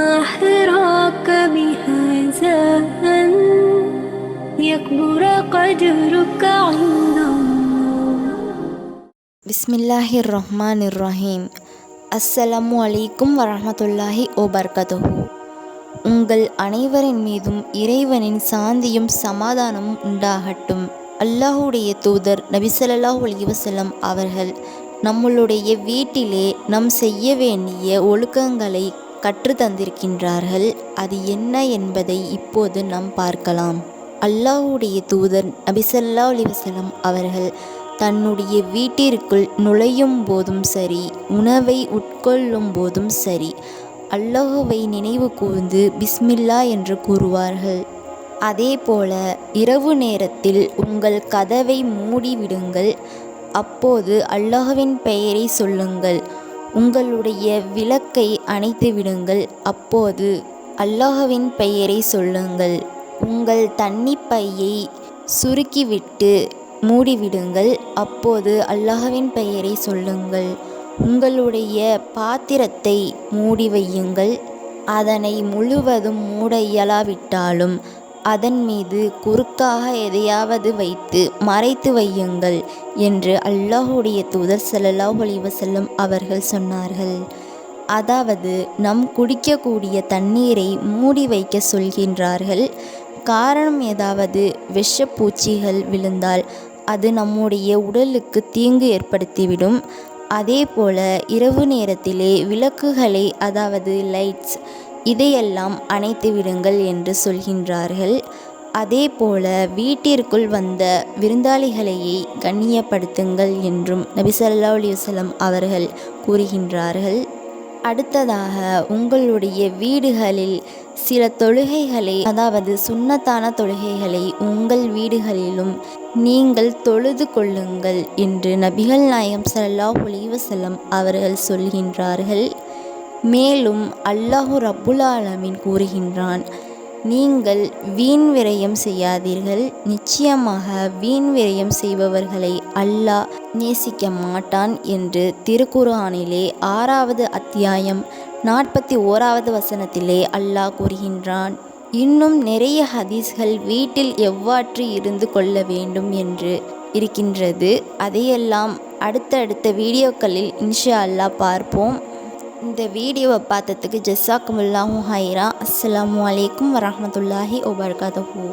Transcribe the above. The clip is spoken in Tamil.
ما حراك بهذا أن يكبر قدرك عند الله பிஸ்மில்லாஹிர் ரஹ்மானிர் ரஹீம் அஸ்ஸலாமு அலைக்கும் வரஹ்மத்துல்லாஹி வபர்கதுஹு உங்கள் அனைவரின் மீதும் இறைவனின் சாந்தியும் சமாதானமும் உண்டாகட்டும் அல்லாஹுடைய தூதர் நபி ஸல்லல்லாஹு அலைஹி வஸல்லம் அவர்கள் நம்மளுடைய வீட்டிலே நம் செய்ய வேண்டிய ஒழுக்கங்களை கற்று தந்திருக்கின்றார்கள் அது என்ன என்பதை இப்போது நாம் பார்க்கலாம். அல்லாஹுடைய தூதர் நபிசல்லா அலிவசலம் அவர்கள் தன்னுடைய வீட்டிற்குள் நுழையும் போதும் சரி உணவை உட்கொள்ளும் போதும் சரி அல்லாஹுவை நினைவு கூர்ந்து பிஸ்மில்லா என்று கூறுவார்கள். அதே போல இரவு நேரத்தில் உங்கள் கதவை மூடிவிடுங்கள். அப்போது அல்லாஹுவின் பெயரை சொல்லுங்கள். உங்களுடைய விளக்கை அணைத்து விடுங்கள். அப்போது அல்லாஹ்வின் பெயரை சொல்லுங்கள். உங்கள் தண்ணி பையை சுருக்கிவிட்டு மூடிவிடுங்கள். அப்போது அல்லாஹ்வின் பெயரை சொல்லுங்கள். உங்களுடைய பாத்திரத்தை மூடி வையுங்கள். அதனை முழுவதும் மூட இயலாவிட்டாலும் அதன் மீது குறுக்காக எதையாவது வைத்து மறைத்து வையுங்கள் என்று அல்லாஹுடைய தூதர் ஸல்லல்லாஹு அலைஹி அவர்கள் சொன்னார்கள். அதாவது நம் குடிக்கக்கூடிய தண்ணீரை மூடி வைக்க சொல்கின்றார்கள். காரணம் ஏதாவது விஷப்பூச்சிகள் விழுந்தால் அது நம்முடைய உடலுக்கு தீங்கு ஏற்படுத்திவிடும். அதே போல இரவு நேரத்திலே விளக்குகளை அதாவது லைட்ஸ் இதையெல்லாம் அணைத்து விடுங்கள் என்று சொல்கின்றார்கள். அதே போல வீட்டிற்குள் வந்த விருந்தாளிகளையே கண்ணியப்படுத்துங்கள் என்றும் நபி அலிவசலம் அவர்கள் கூறுகின்றார்கள். அடுத்ததாக உங்களுடைய வீடுகளில் சில தொழுகைகளை அதாவது சுண்ணத்தான தொழுகைகளை உங்கள் வீடுகளிலும் நீங்கள் தொழுது கொள்ளுங்கள் என்று நபிகள் நாயம் சல்லாஹ் அலைஹி அவர்கள் சொல்கின்றார்கள். மேலும் அல்லாஹு ரப்புல் ஆலமீன் கூறுகின்றான் நீங்கள் வீண் விரயம் செய்யாதீர்கள். நிச்சயமாக வீண் விரயம் செய்பவர்களை அல்லாஹ் நேசிக்க மாட்டான் என்று திருக்குர்ஆனிலே ஆறாவது அத்தியாயம் நாற்பத்தி ஓராவது வசனத்திலே அல்லாஹ் கூறுகின்றான் இன்னும் நிறைய ஹதீஸ்கள் வீட்டில் எவ்வாற்று இருந்து கொள்ள வேண்டும் என்று இருக்கின்றது. அதையெல்லாம் அடுத்தடுத்த வீடியோக்களில் இன்ஷா அல்லாஹ் பார்ப்போம். இந்த வீடியோவை பார்த்ததுக்கு ஜஸாக்குமுல்லாஹு ஹைரா. அஸ்லாம் வலைக்கம் வரமத்துல்லாஹி வபரகாத்துஹு.